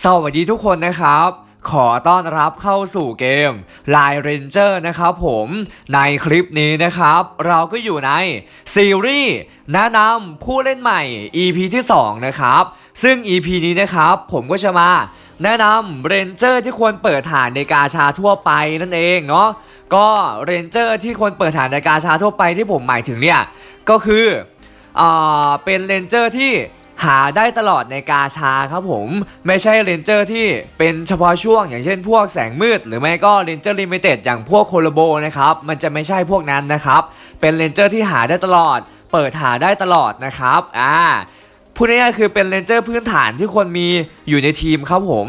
สวัสดีทุกคนนะครับ ขอต้อนรับเข้าสู่เกม Line Ranger นะครับผมในคลิปนี้นะครับ เราก็อยู่ในซีรีส์แนะนำผู้เล่นใหม่ EP ที่ 2 นะครับ ซึ่ง EP นี้นะครับ ผมก็จะมาแนะนำเรนเจอร์ที่ควรเปิดฐานในกาชาทั่วไปนั่นเองเนาะก็เรนเจอร์ที่ควรเปิดฐานในกาชาทั่วไปที่ผมหมายถึงเนี่ยก็คืออ่าเป็นเรนเจอร์ที่ หาได้ตลอดในกาชาครับผม ไม่ใช่เรนเจอร์ที่เป็นเฉพาะช่วงอย่างเช่นพวกแสงมืด หรือไม่ก็เรนเจอร์ลิมิเต็ดอย่างพวกโคโลโบนะครับ มันจะไม่ใช่พวกนั้นนะครับ เป็นเรนเจอร์ที่หาได้ตลอด เปิดหาได้ตลอดนะครับอ่าพูดง่ายๆคือเป็นเรนเจอร์พื้นฐานที่ควรมีอยู่ในทีมครับผม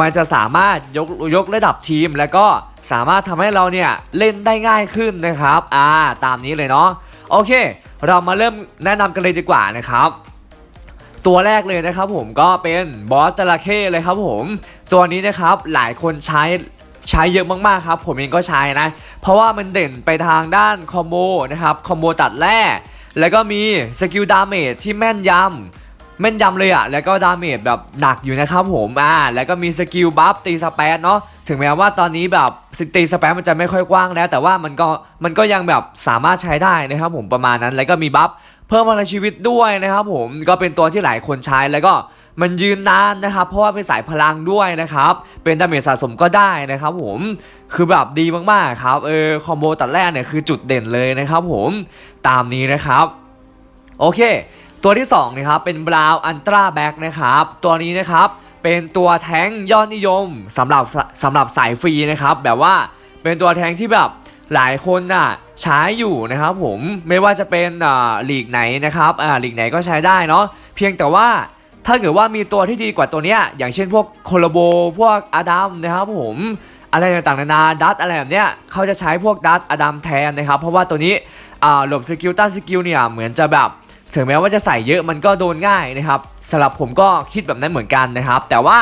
มันจะสามารถยกยกระดับทีม แล้วก็สามารถทำให้เราเนี่ยเล่นได้ง่ายขึ้นนะครับ อ่า ตามนี้เลยเนาะ โอเค เรามาเริ่มแนะนำกันเลยดีกว่านะครับ ตัวแรกเลยนะครับผมก็เป็นบอสจระเข้เลยครับผม ตัวนี้นะครับหลายคนใช้ใช้เยอะมากๆครับ ผมเองก็ใช้นะ เพราะว่ามันเด่นไปทางด้านคอมโบนะครับคอมโบตัดแร่แล้วก็มีสกิลดาเมจที่แม่นยำ แม่นยำเลยอะแล้วก็ดาเมจแบบหนักอยู่นะครับผมอ่าแล้วก็มีสกิลบัฟตีสเปซเนาะถึงแม้ว่าตอนนี้แบบสตีสเปซมันจะไม่ค่อยกว้างแล้ว แต่ว่ามันก็มันก็ยังแบบสามารถใช้ได้นะครับผมประมาณนั้น แล้วก็มีบัฟเพิ่มพลังชีวิตด้วยนะครับผมก็เป็นตัวที่หลายคนใช้แล้วก็มันยืนนานนะครับเพราะว่าเป็นสายพลังด้วยนะครับเป็นดาเมจสะสมก็ได้นะครับผมคือแบบดีมากๆครับเออคอมโบตัดแรกเนี่ยคือจุดเด่นเลยนะครับผมตามนี้นะครับโอเค ตัวที่2นะครับเป็นบราวอันตราแบ็กนะครับตัวนี้นะครับเป็นตัวแท้งยอดนิยมสำหรับสำหรับสายฟรีนะครับแบบว่าเป็นตัวแท้งที่แบบหลายคนน่ะใช้อยู่นะครับผมไม่ว่าจะเป็นอ่าลีกไหนนะครับอ่าลีกไหนก็ใช้ได้เนาะเพียงแต่ว่าถ้าเกิดว่ามีตัวที่ดีกว่าตัวเนี้ยอย่างเช่นพวกโคโลโบพวกอดัมนะครับผมอะไรต่างๆนานาดัตอะไรแบบเนี้ยเขาจะใช้พวกดัตอดัมแทนนะครับ เพราะว่าตัวนี้อ่าหลบสกิลต้านสกิลเนี่ยเหมือนจะแบบ ถึงแม้ว่าจะใส่เยอะมันก็โดนง่ายนะครับสำหรับผมก็คิดแบบนั้นเหมือนกันนะครับ แต่ว่า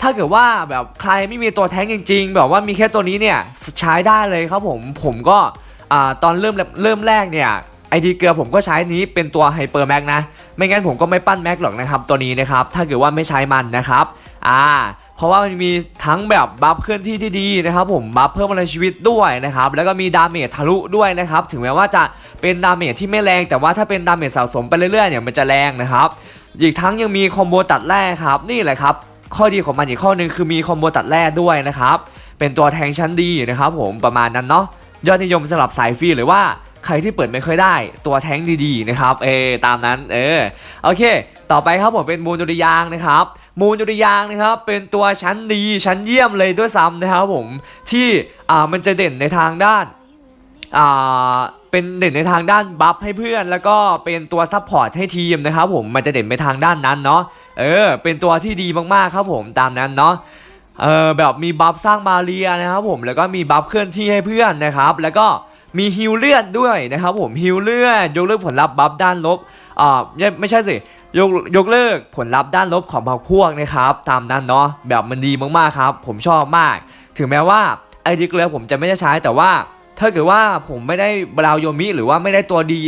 ถ้าเกิดว่าแบบใครไม่มีตัวแท้งจริง ๆ แบบว่ามีแค่ตัวนี้เนี่ยใช้ได้เลยครับผมผมก็ตอนเริ่มเริ่มแรกเนี่ยไอดีเกลือผมก็ใช้นี้เป็นตัวไฮเปอร์แม็กนะ ไม่งั้นผมก็ไม่ปั้นแม็กหรอกนะครับ ตัวนี้นะครับ ถ้าเกิดว่าไม่ใช้มันนะครับ อ่า เพราะว่ามันมีทั้งแบบบัฟเคลื่อนที่ที่ดีนะครับผมบัฟเพิ่มพลังชีวิตด้วยนะครับแล้วก็มีดาเมจทะลุด้วยนะครับถึงแม้ว่าจะเป็นดาเมจที่ไม่แรง แต่ว่าถ้าเป็นดาเมจสะสมไปเรื่อยๆเนี่ยมันจะแรงนะครับอีกทั้งยังมีคอมโบตัดแร่ครับนี่แหละครับข้อดีของมันอีกข้อหนึงคือมีคอมโบตัดแร่ด้วยนะครับเป็นตัวแทงชั้นดีนะครับผมประมาณนั้นเนาะยอดนิยมสำหรับสายฟรีหรือว่าใครที่เปิดไม่ค่อยได้ตัวแท้งดีๆนะครับเอตามนั้นเออโอเค ต่อไปครับผมเป็นมูลดุริยางนะครับ มูลดุริยางนะครับ เป็นตัวชั้นดีชั้นเยี่ยมเลยด้วยซ้ำนะครับผมที่อ่ามันจะเด่นในทางด้านอ่าเป็นเด่นในทางด้านบัฟให้เพื่อน แล้วก็เป็นตัวซัพพอร์ตให้ทีมนะครับผมมันจะเด่นไปทางด้านนั้นเนาะเออ เป็นตัวที่ดีมากๆครับผมตามนั้นเนาะเออแบบมีบัฟสร้างมาเรียนะครับผมแล้วก็มีบัฟเคลื่อนที่ให้เพื่อนนะครับ แล้วก็มีฮิลเลือดด้วยนะครับผมฮิลเลือดยกเลิกผลลัพธ์บัฟด้านลบอ่าไม่ไม่ใช่สิ ยกยกเลิกผลลัพธ์ด้านลบของพรรคพวกนะครับ ตามนั้นเนาะแบบมันดีมากๆครับ ผมชอบมาก ถึงแม้ว่าไอดีเกลือผมจะไม่ได้ใช้แต่ว่า ถ้าเกิดว่าผมไม่ได้บราวโยมิหรือว่าไม่ได้ตัวดี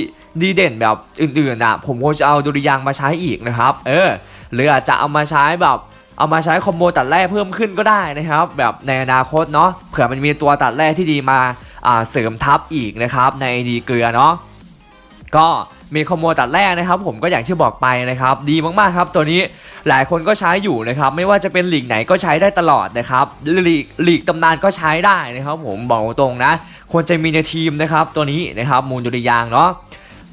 ดีเด่นแบบอื่นๆอะผมคงจะเอาดุริยางมาใช้อีกนะครับ เออ หรืออาจจะเอามาใช้แบบเอามาใช้คอมโบตัดแร่เพิ่มขึ้นก็ได้นะครับ แบบในอนาคตเนาะเผื่อมันมีตัวตัดแร่ที่ดีมาอ่าเสริมทับอีกนะครับ ในไอดีเกลือเนาะก็ มีคอมโบตัดแรกนะครับผมก็อย่างที่บอกไปนะครับ ดีมากๆครับตัวนี้หลายคนก็ใช้อยู่นะครับไม่ว่าจะเป็นหลีกไหนก็ใช้ได้ตลอดนะครับลีกลีกตำนานก็ใช้ได้นะครับ ผมบอกตรงนะควรจะมีในทีมนะครับ ตัวนี้นะครับมูลดุริยางเนาะ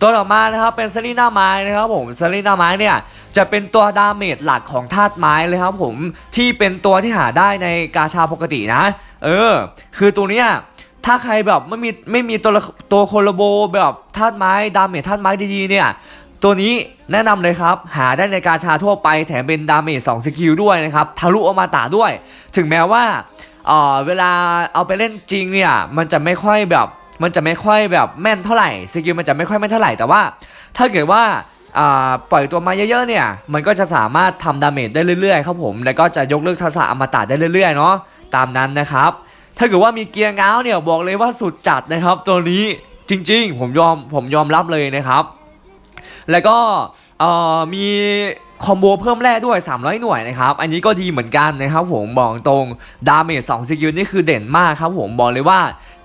ตัวต่อมานะครับเป็นซารีนาไม้นะครับผมซารีนาไม้เนี่ยจะเป็นตัวดาเมจหลักของธาตุไม้เลยครับผมที่เป็นตัวที่หาได้ในกาชาปกตินะ เออ คือตัวเนี้ย ถ้าใครแบบไม่มีไม่มีตัวตัวโคโลโบแบบธาตุไม้ดาเมจธาตุไม้ดีๆเนี่ยตัวนี้แนะนำเลยครับ หาได้ในกาชาทั่วไปแถมเป็นดาเมจ2สกิลด้วยนะครับทะลุอมาตาด้วย ถึงแม้ว่าเอ่อเวลาเอาไปเล่นจริงเนี่ยมันจะไม่ค่อยแบบมันจะไม่ค่อยแบบแม่นเท่าไหร่สกิลมันจะไม่ค่อยแม่นเท่าไหร่แต่ว่า ถ้าเกิดว่าอ่าปล่อยตัวมาเยอะๆเนี่ย มันก็จะสามารถทำดาเมจได้เรื่อยๆครับผม แล้วก็จะยกเลิกทักษะอมตะได้เรื่อยๆเนาะ ตามนั้นนะครับ ถ้าเกิดว่ามีเกียร์ง้าวเนี่ยบอกเลยว่าสุดจัดนะครับ ตัวนี้จริง ๆ ผมยอมผมยอมรับเลยนะครับ แล้วก็มีคอมโบเพิ่มแร่ด้วย 300 หน่วยนะครับ อันนี้ก็ดีเหมือนกันนะครับผมบอกตรงดาเมจ2สกิลนี่คือเด่นมากครับผมบอกเลยว่า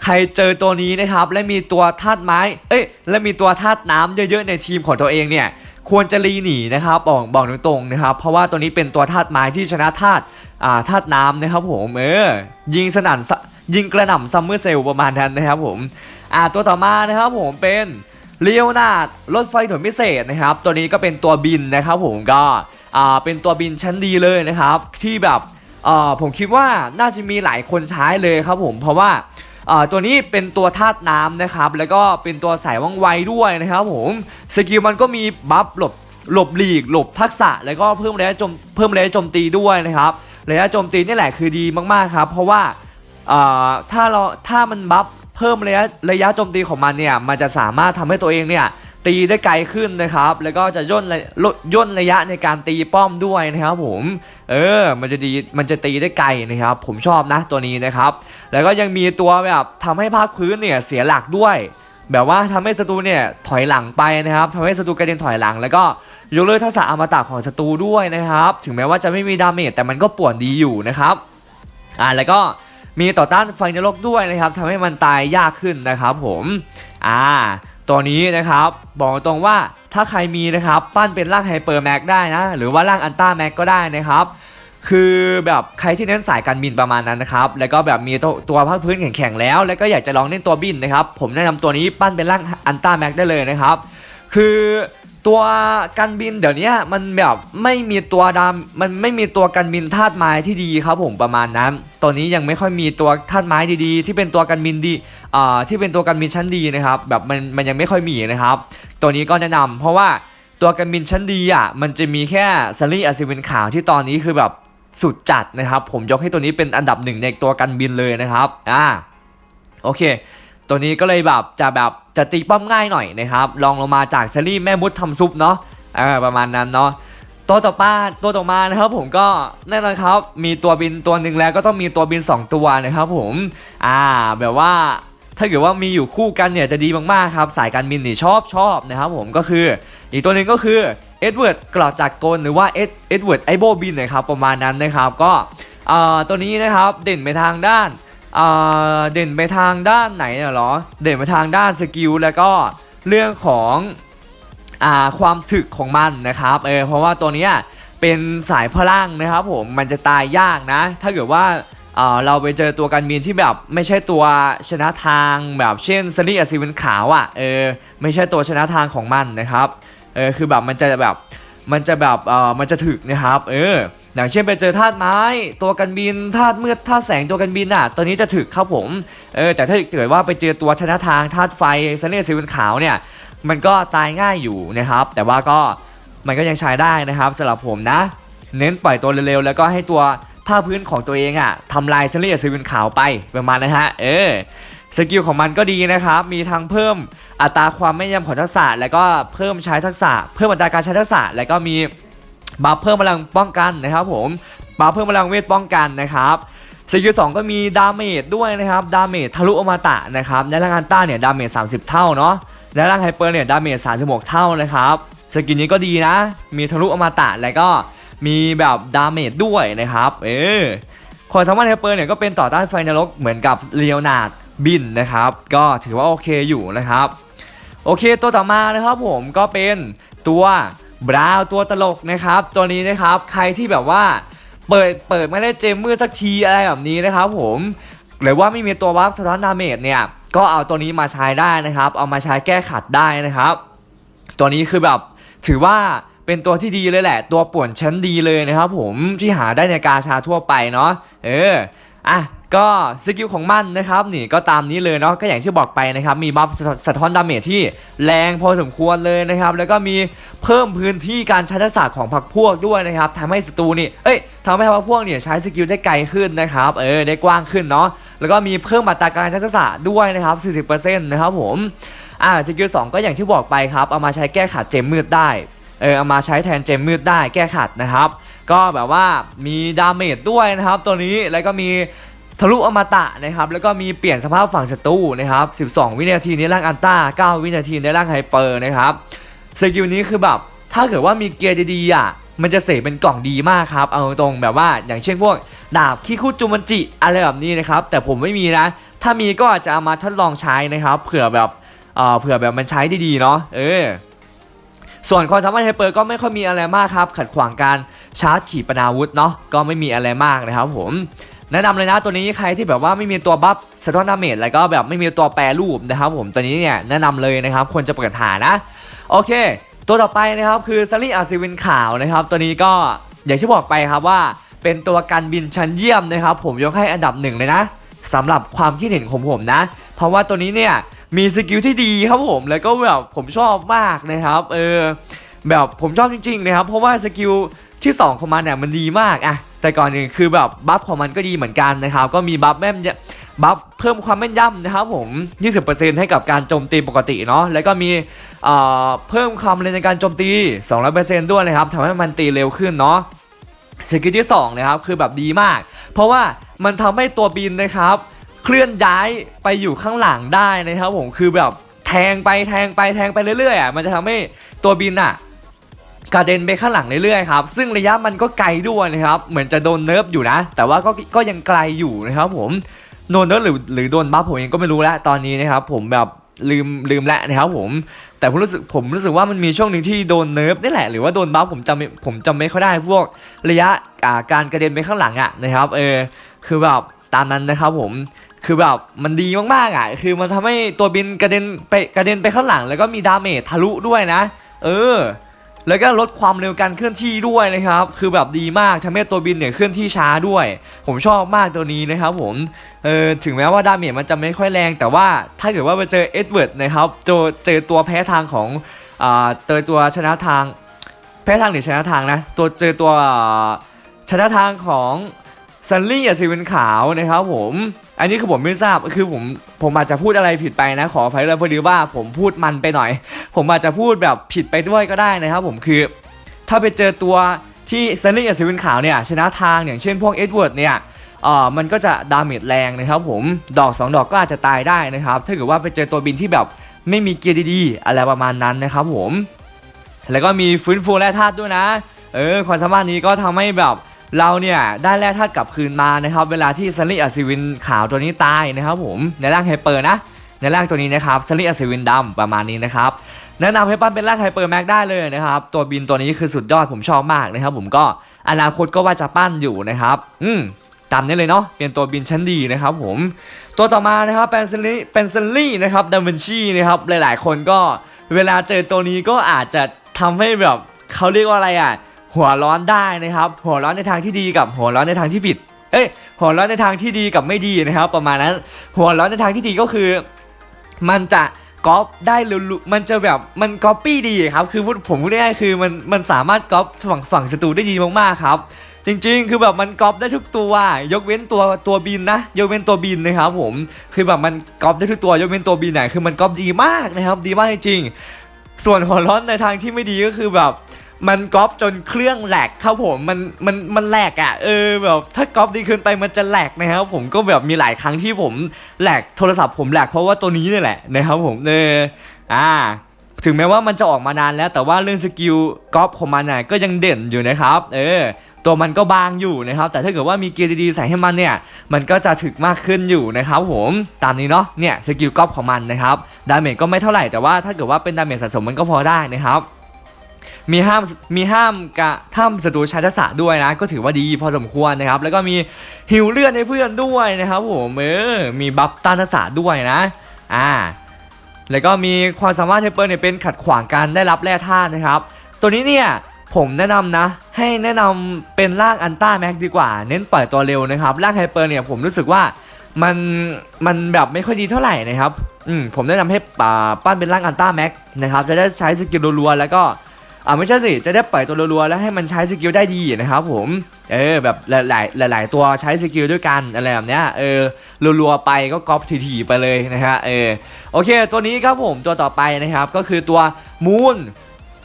ใครเจอตัวนี้นะครับ และมีตัวธาตุไม้ เอ้ย และมีตัวธาตุน้ำเยอะๆในทีมของตัวเองเนี่ย ควรจะรีหนีนะครับบอกบอกตรงๆนะครับ เพราะว่าตัวนี้เป็นตัวธาตุไม้ที่ชนะธาตุอ่าธาตุน้ำนะครับผมเออยิงสนั่นยิงกระหน่ำซัมเมอร์เซลประมาณนั้นนะครับผมอ่าตัวต่อมานะครับผมเป็นเลียวนาดรถไฟถนนพิเศษนะครับ ตัวนี้ก็เป็นตัวบินนะครับผมก็อ่าเป็นตัวบินชั้นดีเลยนะครับ ที่แบบอ่าผมคิดว่าน่าจะมีหลายคนใช้เลยครับผมเพราะว่า ตัวนี้เป็นตัวธาตุน้ำนะครับ แล้วก็เป็นตัวสายว่องไวด้วยนะครับผมสกิลมันก็มีบัฟหลบหลบหลีกหลบทักษะ แล้วก็เพิ่มระยะโจมเพิ่มระยะโจมตีด้วยนะครับระยะโจมตีนี่แหละคือดีมากๆครับ เพราะว่าอ่าถ้าเราถ้ามันบัฟเพิ่มระยะระยะโจมตีของมันเนี่ยมันจะสามารถทำให้ตัวเองเนี่ย ตีได้ไกลขึ้นนะครับ แล้วก็จะย่นลดย่นระยะในการตีป้อมด้วยนะครับผม เออ มันจะดีมันจะตีได้ไกลนะครับ ผมชอบนะตัวนี้นะครับ แล้วก็ยังมีตัวแบบทำให้ภาคพื้นเนี่ยเสียหลักด้วย แบบว่าทำให้ศัตรูเนี่ยถอยหลังไปนะครับทำให้ศัตรูกระเด็นถอยหลัง แล้วก็ยกเลิกทักษะอมตะของศัตรูด้วยนะครับ ถึงแม้ว่าจะไม่มีดาเมจแต่มันก็ป่วนดีอยู่นะครับ อ่าแล้วก็มีต่อต้านไฟนรกด้วยนะครับทำให้มันตายยากขึ้นนะครับผม อ่า ตัวนี้นะครับบอกตรงว่าถ้าใครมีนะครับปั้นเป็นร่างไฮเปอร์แม็กได้นะ หรือว่าร่างอันต้าแม็กก็ได้นะครับ คือแบบใครที่เน้นสายการบินประมาณนั้นนะครับ แล้วก็แบบมีตัวตัวภาคพื้นแข็งๆแล้ว แล้วก็อยากจะลองเล่นตัวบินนะครับ ผมแนะนำตัวนี้ปั้นเป็นร่างอันต้าแม็กได้เลยนะครับ คือ ตัวการบินเดี๋ยวนี้มันแบบไม่มีตัวดำมันไม่มีตัวการบินธาตุไม้ที่ดีครับผมประมาณนั้นตัวนี้ยังไม่ค่อยมีตัวธาตุไม้ดีๆ ที่เป็นตัวการบินดีอ่าที่เป็นตัวการบินชั้นดีนะครับ แบบมันมันยังไม่ค่อยมีนะครับ ตัวนี้ก็แนะนำเพราะว่าตัวการบินชั้นดีอะมันจะมีแค่ซัลลี่อาซิเวนขาวที่ตอนนี้คือแบบสุดจัดนะครับ ผมยกให้ตัวนี้เป็นอันดับหนึ่งในตัวการบินเลยนะครับอ่าโอเค ตัวนี้ก็เลยแบบจะแบบจะตีป้อมง่ายหน่อยนะครับลองลงมาจากเซรีส์แม่มุดทำซุปเนาะเออประมาณนั้นเนาะตัวต่อมาตัวต่อมานะครับผมก็แน่นอนครับ มีตัวบินตัวหนึ่งแล้วก็ต้องมีตัวบิน 2 ตัวนะครับผมอ่าแบบว่าถ้าเกิดว่ามีอยู่คู่กันเนี่ยจะดีมากๆครับ สายการบินนี่ชอบชอบนะครับผมก็คืออีกตัวหนึ่งก็คือเอ็ดเวิร์ดกรอดจากกลหรือว่าเอ็ดเอ็ดเวิร์ดไอโบบินนะครับประมาณนั้นนะครับก็อ่าตัวนี้นะครับเด่นไปทางด้าน เด่นไปทางด้านไหนเนี่ยหรอ เด่นไปทางด้านสกิลแล้วก็เรื่องของอ่าความถึกของมันนะครับเออเพราะว่าตัวนี้เป็นสายพลังนะครับผมมันจะตายยากนะ ถ้าเกิดว่าเราไปเจอตัวการบินที่แบบไม่ใช่ตัวชนะทางแบบเช่นซันนี่อซีเวนขาวอะ่ะเออไม่ใช่ตัวชนะทางของมันนะครับเออคือแบบมันจะแบบมันจะแบบเออมันจะถึกนะครับเออ อย่างเช่นไปเจอธาตุไม้ ตัวกันบินธาตุมืดธาตุแสงตัวกันบินอะตัวนี้จะถึกครับผมเออแต่ถ้าเกิดว่าไปเจอตัวชนะทางธาตุไฟเซเลสีขาวเนี่ยมันก็ตายง่ายอยู่นะครับ แต่ว่าก็มันก็ยังใช้ได้นะครับสำหรับผมนะ เน้นปล่อยตัวเร็วๆแล้วก็ให้ตัวผ้าพื้นของตัวเองอะทำลายเซเลสีขาวไปประมาณนะฮะเออสกิลของมันก็ดีนะครับ มีทั้งเพิ่มอัตราความแม่นยำของทักษะ แล้วก็เพิ่มใช้ทักษะ เพิ่มอัตราการใช้ทักษะ แล้วก็มี บัฟเพิ่มพลังป้องกันนะครับผมบัฟเพิ่มพลังเวทป้องกันนะครับสกิลสองก็มีดาเมจด้วยนะครับดาเมจทะลุอมตะนะครับในร่างอันต้าเนี่ยดาเมจ30 เท่าเนาะในร่างไฮเปอร์เนี่ยดาเมจ36 เท่านะครับสกิลนี้ก็ดีนะ มีทะลุอมตะแล้วก็มีแบบดาเมจด้วยนะครับเออความสามารถไฮเปอร์เนี่ยก็เป็นต่อต้านไฟนรกเหมือนกับเลียวนาดบินนะครับ ก็ถือว่าโอเคอยู่นะครับ โอเคตัวต่อมานะครับผมก็เป็นตัว บราวตัวตลกนะครับ ตัวนี้นะครับใครที่แบบว่าเปิดเปิดไม่ได้เจมมือสักทีอะไรแบบนี้นะครับผมหรือว่าไม่มีตัววับสะท้อนดาเมจเนี่ยก็เอาตัวนี้มาใช้ได้นะครับ เอามาใช้แก้ขัดได้นะครับ ตัวนี้คือแบบถือว่าเป็นตัวที่ดีเลยแหละ ตัวป่วนชั้นดีเลยนะครับผมที่หาได้ในกาชาทั่วไปเนาะเอออะ ก็สกิลของมันนะครับนี่ก็ตามนี้เลยเนาะก็อย่างที่บอกไปนะครับมีบัฟสะท้อนดาเมจที่แรงพอสมควรเลยนะครับแล้วก็มีเพิ่มพื้นที่การใช้ทักษะของพรรคพวกด้วยนะครับทำให้ศัตรูนี่เอ้ยทำให้พรรคพวกเนี่ยใช้สกิลได้ไกลขึ้นนะครับเออได้กว้างขึ้นเนาะแล้วก็มีเพิ่มอัตราการใช้ทักษะด้วยนะครับ 40%นะครับผมอ่าสกิลสองก็อย่างที่บอกไปครับเอามาใช้แก้ขัดเจมมืดได้เออเอามาใช้แทนเจมมืดได้แก้ขัดนะครับ ก็แบบว่ามีดาเมจด้วยนะครับ ตัวนี้แล้วก็มี ทะลุอมตะนะครับแล้วก็มีเปลี่ยนสภาพฝั่งศัตรูนะครับ 12 วินาทีในร่างอันต้า 9 วินาทีในร่างไฮเปอร์นะครับสกิลนี้คือแบบถ้าเกิดว่ามีเกียร์ดีๆอะมันจะเสกเป็นกล่องดีมากครับ เอาตรงแบบว่าอย่างเช่นพวกดาบคิคุจูมันจิอะไรแบบนี้นะครับ แต่ผมไม่มีนะ ถ้ามีก็อาจจะเอามาทดลองใช้นะครับ เผื่อแบบเอ่อเผื่อแบบมันใช้ด้ดีเนาะเออส่วนความสามารถไฮเปอร์ก็ไม่ค่อยมีอะไรมากครับ ขัดขวางการชาร์จขีปนาวุธเนาะก็ไม่มีอะไรมากนะครับผม แนะนำเลยนะตัวนี้ใครที่แบบว่าไม่มีตัวบัฟสะท้อนดาเมจแล้วก็แบบไม่มีตัวแปรรูปนะครับผมตัวนี้เนี่ยแนะนำเลยนะครับควรจะเปิดหานะโอเค ตัวต่อไปนะครับคือซัลลี่อาซิวินขาวนะครับ ตัวนี้ก็อย่างที่บอกไปครับว่าเป็นตัวการบินชั้นเยี่ยมนะครับ ผมยกให้อันดับหนึ่งเลยนะสำหรับความคิดเห็นของผมนะ เพราะว่าตัวนี้เนี่ยมีสกิลที่ดีครับผมแล้วก็แบบผมชอบมากนะครับเออแบบผมชอบจริงๆนะครับเพราะว่าสกิล ที่สองของมันเนี่ยมันดีมากอะแต่ก่อนหนึ่งคือแบบบัฟของมันก็ดีเหมือนกันนะครับ ก็มีบัฟแม่นบัฟเพิ่มความแม่นยำนะครับผม 20%ให้กับการโจมตีปกติเนาะ แล้วก็มีเอ่อเพิ่มความเร็วในการโจมตี 200%ด้วยนะครับทำให้มันตีเร็วขึ้นเนาะสกิลที่2นะครับคือแบบดีมาก เพราะว่ามันทำให้ตัวบินนะครับ เคลื่อนย้ายไปอยู่ข้างหลังได้นะครับผม คือแบบแทงไปแทงไปแทงไปเรื่อยๆอะ มันจะทำให้ตัวบินอะ กระเด็นไปข้างหลังเรื่อยๆครับซึ่งระยะมันก็ไกลด้วยนะครับเหมือนจะโดนเนิร์ฟอยู่นะ แต่ว่าก็ก็ยังไกลอยู่นะครับผมโดนเนิร์ฟหรือหรือโดนบัฟผมเองก็ไม่รู้แล้วตอนนี้นะครับผมแบบลืมลืมแล้วนะครับผมแต่ผมรู้สึกผมรู้สึกว่ามันมีช่วงหนึ่งที่โดนเนิร์ฟนี่แหละหรือว่าโดนบัฟผมจำผมจำไม่ค่อยได้พวกระยะาการกระเด็นไปข้างหลังอะนะครับเออคือแบบตามนั้นนะครับผมคือแบบมันดีมากๆอะคือมันทำให้ตัวบินกระเด็นไปกระเด็นไปข้างหลัง แล้วก็มีดาเมจทะลุด้วยนะ เออ แล้วก็ลดความเร็วการเคลื่อนที่ด้วยนะครับ คือแบบดีมากทำให้ตัวบินเนี่ยเคลื่อนที่ช้าด้วย ผมชอบมากตัวนี้นะครับผม เออถึงแม้ว่าดาเมจมันจะไม่ค่อยแรง แต่ว่าถ้าเกิดว่าไปเจอเอ็ดเวิร์ดนะครับเจอเจอตัวแพ้ทางของอ่าเจอตัวชนะทาง แพ้ทางหรือชนะทางนะ ตัวเจอตัวชนะทางของซันลี่กับซีเวนขาวนะครับผม อันนี้คือผมไม่ทราบคือผมผมอาจจะพูดอะไรผิดไปนะ ขออภัยเลยพอดีว่าผมพูดมันไปหน่อย ผมอาจจะพูดแบบผิดไปด้วยก็ได้นะครับ ผมคือ ถ้าไปเจอตัวที่ซันลี่กับซีเวนขาวเนี่ยชนะทางอย่างเช่นพวกเอ็ดเวิร์ดเนี่ยเอ่อมันก็จะดาเมจแรงนะครับผมดอก 2 ดอกก็อาจจะตายได้นะครับ ถ้าเกิดว่าไปเจอตัวบินที่แบบไม่มีเกียร์ดีๆ อะไรประมาณนั้นนะครับผม แล้วก็มีฟื้นฟูแร่ธาตุด้วยนะ เออความสามารถนี้ก็ทำให้แบบ เราเนี่ยได้แร่ธาตุกลับคืนมานะครับ เวลาที่ซันลี่อัศวินขาวตัวนี้ตายนะครับผมในร่างไฮเปอร์นะ ในร่างตัวนี้นะครับซันลี่อัศวินดำประมาณนี้นะครับแนะนำให้ปั้นเป็นร่างไฮเปอร์แม็กได้เลยนะครับ ตัวบินตัวนี้คือสุดยอดผมชอบมากนะครับ ผมก็อนาคตก็ว่าจะปั้นอยู่นะครับ อืมตามนี้เลยเนาะเป็นตัวบินชั้นดีนะครับผมตัวต่อมานะครับเป็นซันลี่เป็นซันลี่นะครับดาวินชีนะครับหลายๆ คนก็เวลาเจอตัวนี้ก็อาจจะทำให้แบบเขาเรียกว่าอะไรอะ หัวร้อนได้นะครับ หัวร้อนในทางที่ดีกับหัวร้อนในทางที่ผิด เอ้ย หัวร้อนในทางที่ดีกับไม่ดีนะครับ ประมาณนั้น หัวร้อนในทางที่ดีก็คือ มันจะก๊อปได้ลุมันจะแบบมันก๊อปปี้ดีครับ คือพูดผมพูดง่ายๆคือมันมันสามารถก๊อปฝั่งฝั่งศัตรูได้ดีมากๆครับ จริงๆ คือแบบมันก๊อปได้ทุกตัวยกเว้นตัวตัวบินนะ ยกเว้นตัวบินนะครับผม คือแบบมันก๊อปได้ทุกตัวยกเว้นตัวบินไหนคือมันก๊อปดีมากนะครับ ดีมากจริงๆส่วนหัวร้อนในทางที่ไม่ดีก็คือแบบ มันก๊อปจนเครื่องแหลกครับผมมันมันมันแหลกอะ่ะเออแบบถ้าก๊อปดีเกินไปมันจะแหลกนะครับผมก็แบบมีหลายครั้งที่ผมแหลกโทรศัพท์ผมแหลกเพราะว่าตัวนี้นี่แหละนะครับผมเอออ่าถึงแม้ว่ามันจะออกมานานแล้ว แต่ว่าเรื่องสกิลก๊อปของมันน่ะก็ยังเด่นอยู่นะครับ เออ ตัวมันก็บางอยู่นะครับ แต่ถ้าเกิดว่ามีเกียร์ดีๆใส่ให้มันเนี่ย มันก็จะถึกมากขึ้นอยู่นะครับผมตามนี้เนาะเนี่ยสกิลก๊อปของมันนะครับดาเมจก็ไม่เท่าไหร่แต่ว่าถ้าเกิดว่าเป็นดาเมจสะสมมันก็พอได้นะครับ มีห้ามมีห้ามกะห้ามศัตรูใช้ทักษะด้วยนะ ก็ถือว่าดีพอสมควรนะครับ แล้วก็มีฮิวเลือดให้เพื่อนด้วยนะครับผมเออมีบัฟต้านทักษะด้วยนะอ่าแล้วก็มีความสามารถเทปเปอร์เนี่ยเป็นขัดขวางการได้รับแร่ธาตุนะครับ ตัวนี้เนี่ยผมแนะนำนะ ให้แนะนำเป็นร่างอันต้าแม็กดีกว่า เน้นปล่อยตัวเร็วนะครับร่างไฮเปอร์เนี่ยผมรู้สึกว่ามันมันแบบไม่ค่อยดีเท่าไหร่นะครับอืมผมแนะนำให้ป่าปั้นเป็นร่างอันต้าแม็กนะครับจะได้ใช้สกิลรัวๆแล้วก็ อ่าไม่ใช่สิ จะได้ปล่อยตัวรัวๆแล้วให้มันใช้สกิลได้ดีนะครับผม เออแบบหลายๆหลาย ๆ ตัวใช้สกิลด้วยกันอะไรแบบเนี้ยเออรัวๆไปก็ก๊อปทีๆไปเลยนะฮะเออโอเค ตัวนี้ครับผมตัวต่อไปนะครับก็คือตัวมูน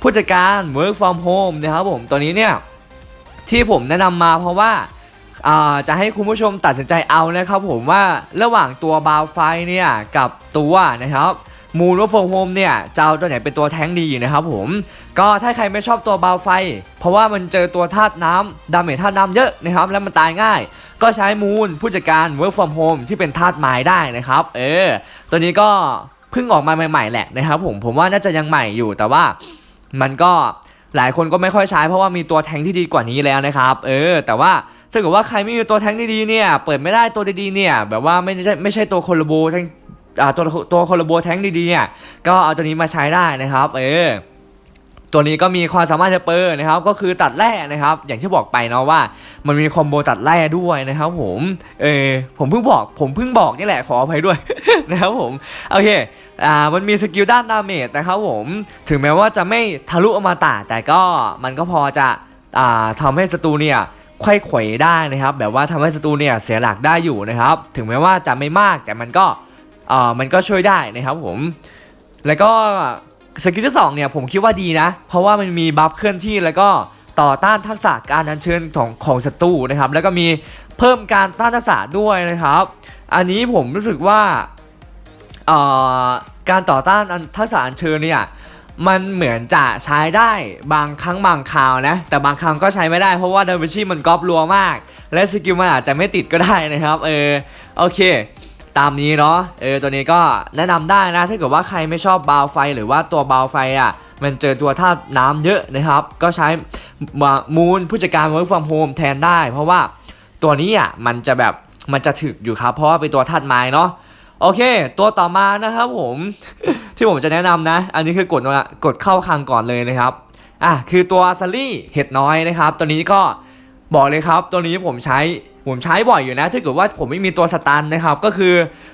ผู้จัดการ work from home นะครับผมตัวนี้เนี่ยที่ผมแนะนำมาเพราะว่าอ่าจะให้คุณผู้ชมตัดสินใจเอานะครับผมว่าระหว่างตัวบาวไฟเนี่ยกับตัวนะครับ มูนว่าโฟมโฮมเนี่ยจะเอาตัวไหนเป็นตัวแท้งดีนะครับผมก็ถ้าใครไม่ชอบตัวเบาไฟ เพราะว่ามันเจอตัวธาตุน้ำดาเมจธาตุน้ำเยอะนะครับแล้วมันตายง่าย ก็ใช้มูนผู้จัดการ work from home ที่เป็นธาตุไม้ได้นะครับเออตัวนี้ก็เพิ่งออกมาใหม่ๆแหละนะครับผมผมว่าน่าจะยังใหม่อยู่แต่ว่ามันก็หลายคนก็ไม่ค่อยใช้เพราะว่ามีตัวแทงที่ดีกว่านี้แล้วนะครับเออแต่ว่าถ้าเกิดว่าใครไม่มีตัวแทงที่ดีเนี่ยเปิดไม่ได้ตัวดีๆเนี่ยแบบว่าไม่ใช่ไม่ใช่ตัวโคโลโบ ตัวตัวโคโลโบแทงดีๆเนี่ยก็เอาตัวนี้มาใช้ได้นะครับเออตัวนี้ก็มีความสามารถเปอร์นะครับ ก็คือตัดแร่นะครับ อย่างที่บอกไปเนาะว่า มันมีคอมโบตัดแร่ด้วยนะครับ ผมเออผมเพิ่งบอก ผมเพิ่งบอกนี่แหละขออภัยด้วย นะครับผมโอเคอ่ามันมีสกิลด้านดาเมจนะครับผมถึงแม้ว่าจะไม่ทะลุอมตะแต่ก็มันก็พอจะอ่าทำให้ศัตรูเนี่ยไขว้เขวได้นะครับ แบบว่าทำให้ศัตรูเนี่ยเสียหลักได้อยู่นะครับ ถึงแม้ว่าจะไม่มากแต่มันก็ อ่ามันก็ช่วยได้นะครับผม แล้วก็สกิลที่สองเนี่ยผมคิดว่าดีนะ เพราะว่ามันมีบัฟเคลื่อนที่แล้วก็ต่อต้านทักษะการอัญเชิญของของศัตรูนะครับ แล้วก็มีเพิ่มการต้านทักษะด้วยนะครับ อันนี้ผมรู้สึกว่าการต่อต้านทักษะอัญเชิญเนี่ยมันเหมือนจะใช้ได้บางครั้งบางคราวนะ แต่บางครั้งก็ใช้ไม่ได้เพราะว่าดาวินชีมันกรอบรัวมาก และสกิลมันอาจจะไม่ติดก็ได้นะครับ เออโอเค ตามนี้เนาะเออตัวนี้ก็แนะนำได้นะถ้าเกิดว่าใครไม่ชอบบาวไฟหรือว่าตัวบาวไฟอะมันเจอตัวธาตุน้ำเยอะนะครับ ก็ใช้มูลผู้จัดการ work from home แทนได้ เพราะว่าตัวนี้อะมันจะแบบมันจะถึกอยู่ครับ เพราะว่าเป็นตัวธาตุไม้เนาะโอเค ตัวต่อมานะครับผมที่ผมจะแนะนำนะ อันนี้คือกดมากดเข้าคังก่อนเลยนะครับอะคือตัวซัลลี่เห็ดน้อยนะครับ ตัวนี้ก็บอกเลยครับ ตัวนี้ผมใช้ ผมใช้บ่อยอยู่นะถ้าเกิดว่าผมไม่มีตัวสตันนะครับ ก็คือ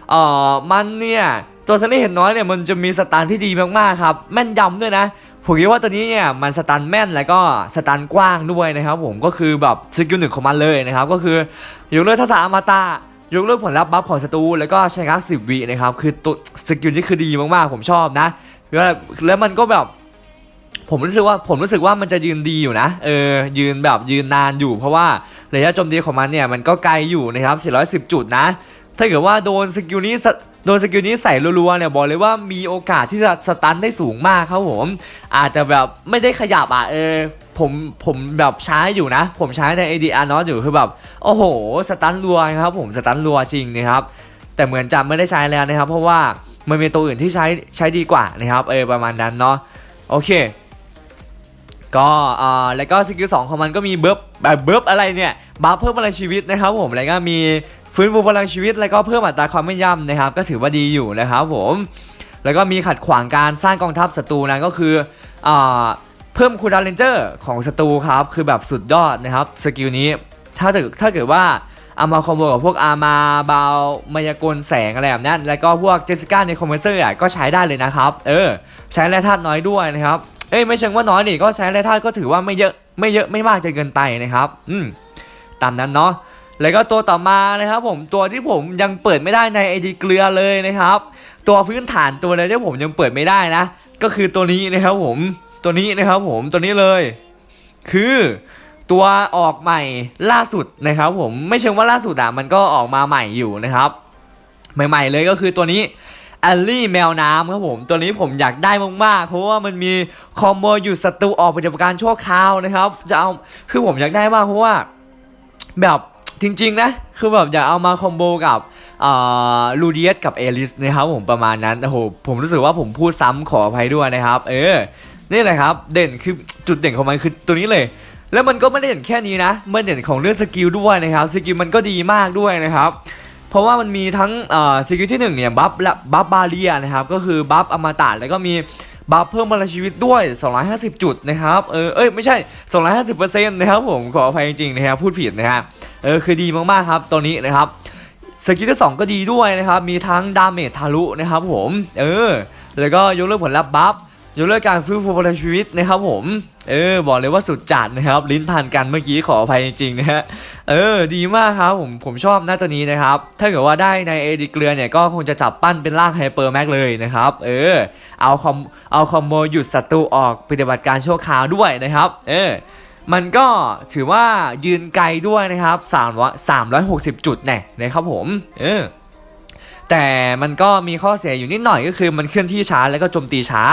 เอ่อมันเนี่ยตัวซัลลี่เห็ดน้อยเนี่ยมันจะมีสตันที่ดีมากๆครับแม่นยำด้วยนะผมคิดว่าตัวนี้เนี่ยมันสตันแม่นแล้วก็สตันกว้างด้วยนะครับ ผมก็คือแบบสกิลหนึ่งของมันเลยนะครับ ก็คือยกเลิกทักษะอมตะยกเลิกผลลัพธ์บัฟของศัตรูแล้วก็ใช้งักสิบวินะครับคือตัวสกิลนี่คือดีมากๆ ผมชอบนะแล้วแล้วมันก็แบบ ผมรู้สึกว่าผมรู้สึกว่ามันจะยืนดีอยู่นะเออยืนแบบยืนนานอยู่เพราะว่าระยะโจมตีของมันเนี่ยมันก็ไกลอยู่นะครับ 410 จุดนะ ถ้าเกิดว่าโดนสกิลนี้สโดนสกิลนี้ใส่รัวๆเนี่ยบอกเลยว่ามีโอกาสที่จะสตันได้สูงมากครับผม อาจจะแบบไม่ได้ขยับอะเออผมผมแบบใช้อยู่นะ ผมใช้ใน ADR เนาะอยู่คือแบบโอ้โหสตันรัวครับผมสตันรัวจริงนะครับแต่เหมือนจะไม่ได้ใช้แล้วนะครับ เพราะว่ามันมีตัวอื่นที่ใช้ใช้ดีกว่านะครับเออประมาณนั้นเนาะโอเค ก็อ่าแล้วก็สกิลสองของมันก็มีเบิร์บแบบเบิร์บอะไรเนี่ยบัฟเพิ่มพลังชีวิตนะครับผมแล้วก็มีฟื้นฟูพลังชีวิต แล้วก็เพิ่มอัตราความแม่นยำนะครับ ก็ถือว่าดีอยู่นะครับผมแล้วก็มีขัดขวางการสร้างกองทัพศัตรูนะก็คืออ่าเพิ่มคูลดาวน์เรนเจอร์ของศัตรูครับคือแบบสุดยอดนะครับสกิลนี้ถ้าเกิดถ้าเกิดว่าเอามาคอมโบกับพวกอามาบาวมายากลแสงอะไรแบบนั้น แล้วก็พวกเจสสิก้าในคอมเพรสเซอร์ก็ใช้ได้เลยนะครับ เออ ใช้แร่ธาตุน้อยด้วยนะครับ เอ้ยไม่เชิงว่าน้อยนี่ก็ใช้แร่ธาตุก็ถือว่าไม่เยอะไม่เยอะไม่มากจนเกินไปนะครับ อืมตามนั้นเนาะแล้วก็ตัวต่อมานะครับผมตัวที่ผมยังเปิดไม่ได้ในไอดีเกลือเลยนะครับ ตัวพื้นฐานตัวเลยที่ผมยังเปิดไม่ได้นะ ก็คือตัวนี้นะครับผมตัวนี้นะครับผมตัวนี้เลย คือตัวออกใหม่ล่าสุดนะครับ ผมไม่เชิงว่าล่าสุดอะมันก็ออกมาใหม่อยู่นะครับ ใหม่ ๆ เลยก็คือตัวนี้ แอลลี่แมวน้ำครับผม ตัวนี้ผมอยากได้มากๆ เพราะว่ามันมีคอมโบอยู่ศัตรูออกปฏิบัติการชั่วคราวนะครับ จะเอาคือผมอยากได้มากเพราะว่าแบบจริงๆนะ คือแบบอยากเอามาคอมโบกับลูเดียสกับเอลิสนะครับผมประมาณนั้นโอ้โหผมรู้สึกว่าผมพูดซ้ำขออภัยด้วยนะครับ เออ นี่แหละครับ เด่นคือจุดเด่นของมันคือตัวนี้เลยแล้วมันก็ไม่ได้เด่นแค่นี้นะ มันเด่นของเรื่องสกิลด้วยนะครับ สกิลมันก็ดีมากด้วยนะครับ เพราะว่ามันมีทั้งเอ่อสกิลที่1เนี่ยบัฟและบัฟบาเรียนะครับก็คือบัฟอมตะแล้วก็มีบัฟเพิ่มพลังชีวิตด้วย 250 จุดนะครับเออเอ้ยไม่ใช่ 250%นะครับผมขออภัยจริงๆนะครับพูดผิดนะฮะเออคือดีมากๆครับตัวนี้นะครับสกิลที่ 2 ก็ดีด้วยนะครับ มีทั้งดาเมจทะลุนะครับผม เออ แล้วก็ยกเลิกผลลัพธ์บัฟ ยกเลิกการฟื้นฟูพลังชีวิตนะครับผม เออบอกเลยว่าสุดจัดนะครับ ลิ้นพันกันเมื่อกี้ขออภัยจริงๆนะฮะเออดีมากครับผมผมชอบหน้าตัวนี้นะครับ ถ้าเกิดว่าได้ในเอดีเกลือเนี่ยก็คงจะจับปั้นเป็นร่างไฮเปอร์แม็กเลยนะครับเออเอาคอมเอาคอมโบหยุดศัตรูออกปฏิบัติการชั่วคราวด้วยนะครับเออมันก็ถือว่ายืนไกลด้วยนะครับ3 360 จุดแน่นะครับผมเออแต่มันก็มีข้อเสียอยู่นิดหน่อยก็คือมันเคลื่อนที่ช้าแล้วก็โจมตีช้า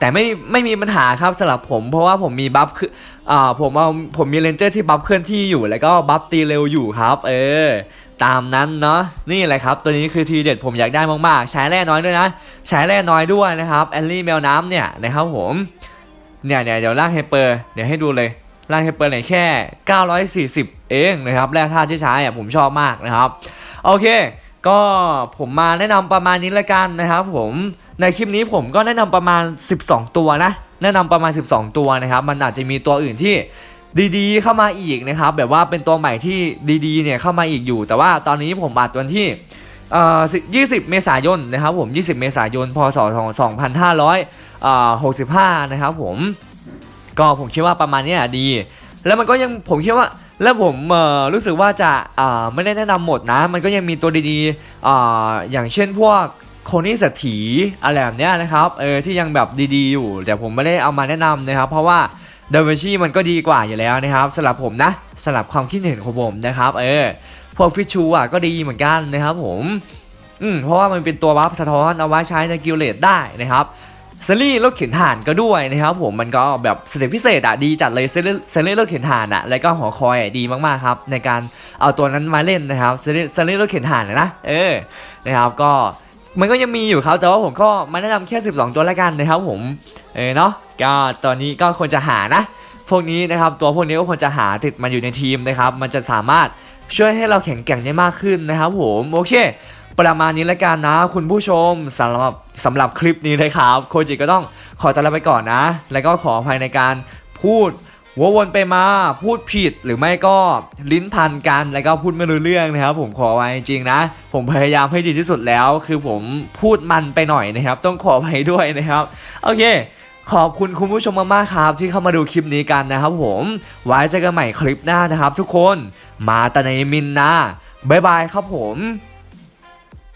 แต่ไม่ไม่มีปัญหาครับสำหรับผม เพราะว่าผมมีบัฟคืออ่าผมเอาผมมีเลนเจอร์ที่บัฟเคลื่อนที่อยู่แล้วก็บัฟตีเร็วอยู่ครับ เออ ตามนั้นเนาะนี่แหละครับ ตัวนี้คือทีเด็ดผมอยากได้มากๆ ใช้แร่น้อยด้วยนะ ใช้แร่น้อยด้วยนะครับแอลลี่แมวน้ำเนี่ยนะครับผมเนี่ยเนี่ยเดี๋ยวล่างไฮเปอร์เดี๋ยวให้ดูเลยล่างไฮเปอร์เนี่ยแค่ 940 เองนะครับแร่ธาตุที่ใช้อะผมชอบมากนะครับ โอเค ก็ผมมาแนะนำประมาณนี้ละกันนะครับผม ในคลิปนี้ผมก็แนะนำประมาณ 12 ตัวนะ แนะนำประมาณ 12 ตัวนะครับ มันอาจจะมีตัวอื่นที่ดีๆ เข้ามาอีกนะครับ แบบว่าเป็นตัวใหม่ที่ดีๆเนี่ยเข้ามาอีกอยู่ แต่ว่าตอนนี้ผมอัดวันที่เอ่อ20 เมษายนนะครับผม 20 เมษายน พศ 2565 นะครับผม ก็ผมคิดว่าประมาณนี้ดี แล้วมันก็ยังผมคิดว่าแล้วผมรู้สึกว่าจะไม่ได้แนะนำหมดนะ มันก็ยังมีตัวดีๆออย่างเช่นพวก โคนี่เศรษฐีอะไรแบบเนี้ยนะครับเออที่ยังแบบดีๆอยู่ แต่ผมไม่ได้เอามาแนะนำนะครับ เพราะว่าดาวินชีมันก็ดีกว่าอยู่แล้วนะครับสำหรับผมนะสำหรับความคิดเห็นของผมนะครับเออพวกฟิชชูอะก็ดีเหมือนกันนะครับผมอืมเพราะว่ามันเป็นตัวบัฟสะท้อนเอาไว้ใช้ในกิลเลตได้นะครับเซรี่รถเข็นถ่านก็ด้วยนะครับผมมันก็แบบสเตปพิเศษอะดีจัดเลยเซรี่เซรี่รถเข็นถ่านอะแล้วก็หอคอยอดีมากๆครับในการเอาตัวนั้นมาเล่นนะครับเซรี่เซรี่รถเข็นถ่านนะเออนะครับก็ มันก็ยังมีอยู่ครับ แต่ว่าผมก็มาแนะนำแค่ 12 ตัวละกันนะครับผม เออเนาะ ก็ตอนนี้ก็ควรจะหานะ พวกนี้นะครับ ตัวพวกนี้ก็ควรจะหาติดมาอยู่ในทีมนะครับ มันจะสามารถช่วยให้เราแข็งแกร่งได้มากขึ้นนะครับผม โอเค ประมาณนี้ละกันนะ คุณผู้ชมสำหรับสำหรับคลิปนี้นะครับ โคจิก็ต้องขอตัวลาไปก่อนนะ แล้วก็ขออภัยในการพูด ววนไปมาพูดผิดหรือไม่ก็ลิ้นพันกันแล้วก็พูดไม่รู้เรื่องนะครับ ผมขอไว้จริงๆนะ ผมพยายามให้ดีที่สุดแล้ว คือผมพูดมันไปหน่อยนะครับ ต้องขออภัยด้วยนะครับ โอเค ขอบคุณคุณผู้ชมมากๆครับ ที่เข้ามาดูคลิปนี้กันนะครับผมไว้เจอกันใหม่คลิปหน้านะครับ ทุกคนมาตาในมินนะบ๊ายบายครับผม